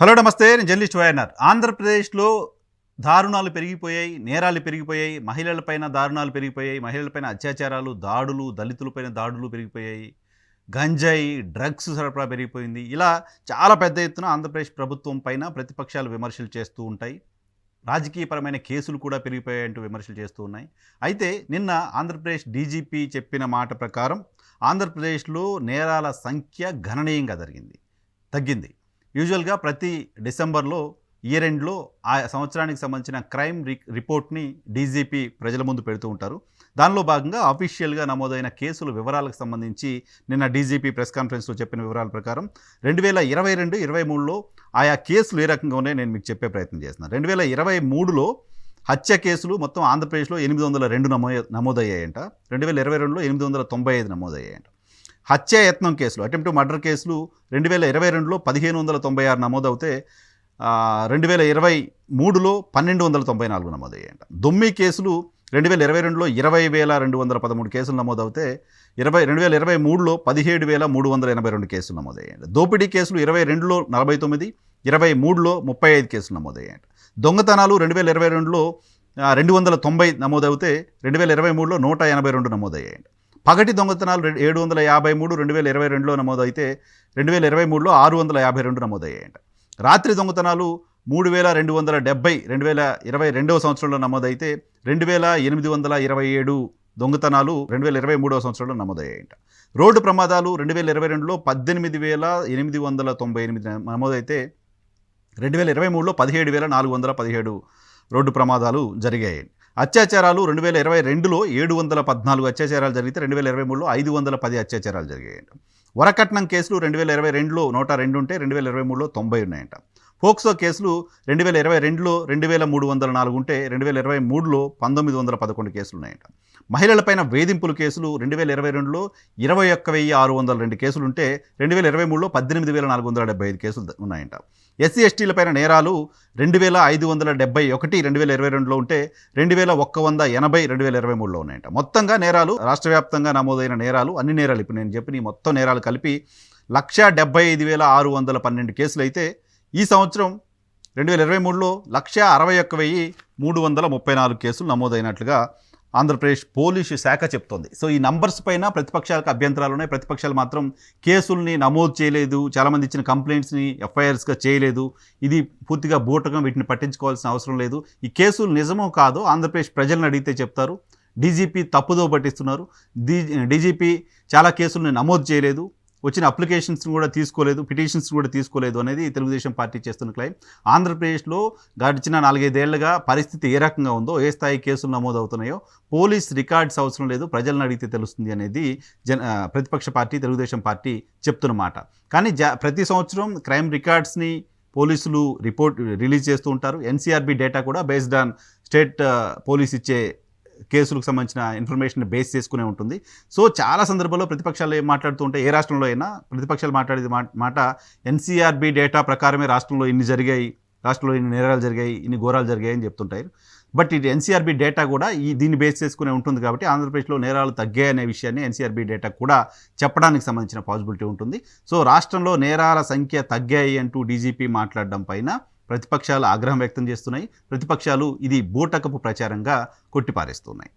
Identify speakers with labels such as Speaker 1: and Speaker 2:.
Speaker 1: Hello నమస్తే నేను journalist YNR. ఆంధ్రప్రదేశ్లో దారుణాలు పెరిగిపోయాయి నేరాలు పెరిగిపోయాయి మహిళలపైన దారుణాలు పెరిగిపోయాయి మహిళలపైన అత్యాచారాలు దాడులు దళితులపైన దాడులు పెరిగిపోయాయి గంజాయి డ్రగ్స్ సరఫరా పెరిగిపోయింది. ఇలా చాలా పెద్ద ఎత్తున ఆంధ్రప్రదేశ్ ప్రభుత్వం పైన ప్రతిపక్షాలు విమర్శలు చేస్తూ ఉంటాయి. రాజకీయపరమైన కేసులు కూడా పెరిగిపోయాయంటూ విమర్శలు చేస్తూ ఉన్నాయి. అయితే నిన్న ఆంధ్రప్రదేశ్ డీజీపీ చెప్పిన మాట ప్రకారం ఆంధ్రప్రదేశ్లో నేరాల సంఖ్య గణనీయంగా జరిగింది తగ్గింది. యూజువల్గా ప్రతి డిసెంబర్లో ఇయర్ ఎండ్లో ఆ సంవత్సరానికి సంబంధించిన క్రైమ్ రి రిపోర్ట్ని డీజీపీ ప్రజల ముందు పెడుతూ ఉంటారు. దానిలో భాగంగా అఫీషియల్గా నమోదైన కేసుల వివరాలకు సంబంధించి నిన్న డీజీపీ ప్రెస్ కాన్ఫరెన్స్లో చెప్పిన వివరాల ప్రకారం రెండు వేల ఇరవై రెండు ఇరవై మూడులో ఆయా కేసులు ఏ రకంగా ఉన్నాయో నేను మీకు చెప్పే ప్రయత్నం చేస్తున్నాను. రెండు వేల ఇరవై మూడులో హత్య కేసులు మొత్తం ఆంధ్రప్రదేశ్లో ఎనిమిది వందల రెండు నమో నమోదయ్యాయంట. రెండు వేల ఇరవై రెండులో ఎనిమిది వందల తొంభై ఐదు నమోదయ్యాయంట. హత్యాయత్నం కేసులు అటెంప్ట్ మర్డర్ కేసులు రెండు వేల ఇరవై రెండులో పదిహేను వందల తొంభై ఆరు నమోదవుతే రెండు వేల ఇరవై మూడులో పన్నెండు వందల తొంభై నాలుగు నమోదయ్యాయంట. దొమ్మి కేసులు రెండు వేల ఇరవై రెండులో ఇరవై వేల రెండు వందల పదమూడు కేసులు నమోదవుతే ఇరవై రెండు వేల ఇరవై మూడులో పదిహేడు వేల మూడు వందల ఎనభై రెండు కేసులు నమోదయ్యాయంట. దోపిడీ కేసులు ఇరవై రెండులో నలభై తొమ్మిది ఇరవై మూడులో ముప్పై ఐదు కేసులు నమోదయ్యాయంట. దొంగతనాలు రెండు వేల ఇరవై రెండులో రెండు వందల తొంభై నమోదవుతే రెండు వేల ఇరవై మూడులో నూట ఎనభై రెండు నమోదయ్యాయండి పగటి దొంగతనాలు ఏడు వందల యాభై మూడు రెండు వేల ఇరవై రెండులో నమోదైతే రెండు వేల ఇరవై మూడులో ఆరు వందల యాభై రెండు నమోదయ్యాయంట. రాత్రి దొంగతనాలు మూడు వేల రెండు వందల డెబ్బై రెండు వేల ఇరవై రెండవ సంవత్సరంలో నమోదైతే రెండు వేల ఎనిమిది వందల ఇరవై ఏడు దొంగతనాలు రెండు వేల ఇరవై మూడవ సంవత్సరంలో నమోదయ్యాయంట. రోడ్డు ప్రమాదాలు రెండు వేల ఇరవై రెండులో పద్దెనిమిది వేల ఎనిమిది వందల తొంభై ఎనిమిది నమోదైతే రెండు వేల ఇరవై మూడులో పదిహేడు వేల నాలుగు వందల పదిహేడు రోడ్డు ప్రమాదాలు జరిగాయి అత్యాచారాలు రెండు వేల ఇరవై రెండులో ఏడు వందల పద్నాలుగు అత్యాచారాలు జరిగితే రెండు వేల ఇరవై మూడులో ఐదు వందల పది అత్యాచారాలు జరిగాయంట. వరకట్నం కేసులు రెండు వేల ఇరవై రెండులో నూట రెండు ఉంటే రెండు వేల ఇరవై మూడులో తొంభై ఉన్నాయంట. పోక్సో కేసులు రెండు వేల ఇరవై రెండులో రెండు వేల మూడు వందల నాలుగు ఉంటే రెండు వేల ఇరవై మూడులో పంతొమ్మిది వందల పదకొండు కేసులు ఉన్నాయంట మహిళలపైన వేధింపుల కేసులు రెండు వేల ఇరవై రెండులో ఇరవై ఒక్క వెయ్యి ఆరు వందల రెండు కేసులు ఉంటే రెండు వేల ఇరవై మూడులో పద్దెనిమిది వేల నాలుగు వందల డెబ్బై ఐదు కేసులు ఉన్నాయంట. ఎస్సీ ఎస్టీలపైన నేరాలు రెండు వేల ఐదు వందల డెబ్బై ఒకటి రెండు వేల ఇరవై రెండులో ఉంటే రెండు వేల ఒక్క వంద ఎనభై రెండు వేల ఇరవై మూడులో ఉన్నాయంట. మొత్తంగా నేరాలు రాష్ట్ర వ్యాప్తంగా నమోదైన నేరాలు అన్ని నేరాలు. ఇప్పుడు నేను చెప్పిన మొత్తం నేరాలు కలిపి లక్ష డెబ్బై ఐదు వేల ఆరు వందల పన్నెండు కేసులు అయితే ఈ సంవత్సరం రెండు వేల ఇరవై మూడులో లక్ష అరవై ఒక్క వెయ్యి మూడు వందల ముప్పై నాలుగు కేసులు నమోదైనట్లుగా ఆంధ్రప్రదేశ్ పోలీసు శాఖ చెప్తోంది. సో ఈ నంబర్స్ పైన ప్రతిపక్షాలకు అభ్యంతరాలు ఉన్నాయి. ప్రతిపక్షాలు మాత్రం కేసుల్ని నమోదు చేయలేదు చాలామంది ఇచ్చిన కంప్లైంట్స్ని ఎఫ్ఐఆర్స్గా చేయలేదు. ఇది పూర్తిగా బూటకం వీటిని పట్టించుకోవాల్సిన అవసరం లేదు. ఈ కేసులు నిజమో కాదో ఆంధ్రప్రదేశ్ ప్రజలను అడిగితే చెప్తారు. డీజీపీ తప్పుదో పట్టిస్తున్నారు. డీజీపీ చాలా కేసుల్ని నమోదు చేయలేదు. వచ్చిన అప్లికేషన్స్ కూడా తీసుకోలేదు పిటిషన్స్ కూడా తీసుకోలేదు అనేది తెలుగుదేశం పార్టీ చేస్తున్న క్లైమ్ ఆంధ్రప్రదేశ్లో గడిచిన నాలుగైదేళ్ళుగా పరిస్థితి ఏ రకంగా ఉందో ఏ స్థాయి కేసులు నమోదవుతున్నాయో పోలీస్ రికార్డ్స్ అవసరం లేదు ప్రజలను అడిగితే తెలుస్తుంది అనేది జన ప్రతిపక్ష పార్టీ తెలుగుదేశం పార్టీ చెప్తున్న మాట. కానీ జా ప్రతి సంవత్సరం క్రైమ్ రికార్డ్స్ని పోలీసులు రిపోర్ట్ రిలీజ్ చేస్తూ ఉంటారు. ఎన్సీఆర్బీ డేటా కూడా బేస్డ్ ఆన్ స్టేట్ పోలీస్ ఇచ్చే కేసులకు సంబంధించిన ఇన్ఫర్మేషన్ బేస్ చేసుకునే ఉంటుంది. సో చాలా సందర్భాల్లో ప్రతిపక్షాలు ఏం మాట్లాడుతూ ఉంటే ఏ రాష్ట్రంలో అయినా ప్రతిపక్షాలు మాట్లాడేది మా- మాట ఎన్సీఆర్బీ డేటా ప్రకారమే రాష్ట్రంలో ఇన్ని జరిగాయి రాష్ట్రంలో ఇన్ని నేరాలు జరిగాయి ఇన్ని ఘోరాలు జరిగాయి అని చెప్తుంటారు. బట్ ఇది ఎన్సీఆర్బీ డేటా కూడా ఈ దీన్ని బేస్ చేసుకునే ఉంటుంది కాబట్టి ఆంధ్రప్రదేశ్లో నేరాలు తగ్గాయి అనే విషయాన్ని ఎన్సీఆర్బీ డేటా కూడా చెప్పడానికి సంబంధించిన పాసిబిలిటీ ఉంటుంది. సో రాష్ట్రంలో నేరాల సంఖ్య తగ్గాయి అంటూ డీజీపీ మాట్లాడడం పైన ప్రతిపక్షాలు ఆగ్రహం వ్యక్తం చేస్తున్నాయి. ప్రతిపక్షాలు ఇది బూటకపు ప్రచారంగా కొట్టిపారేస్తున్నాయి.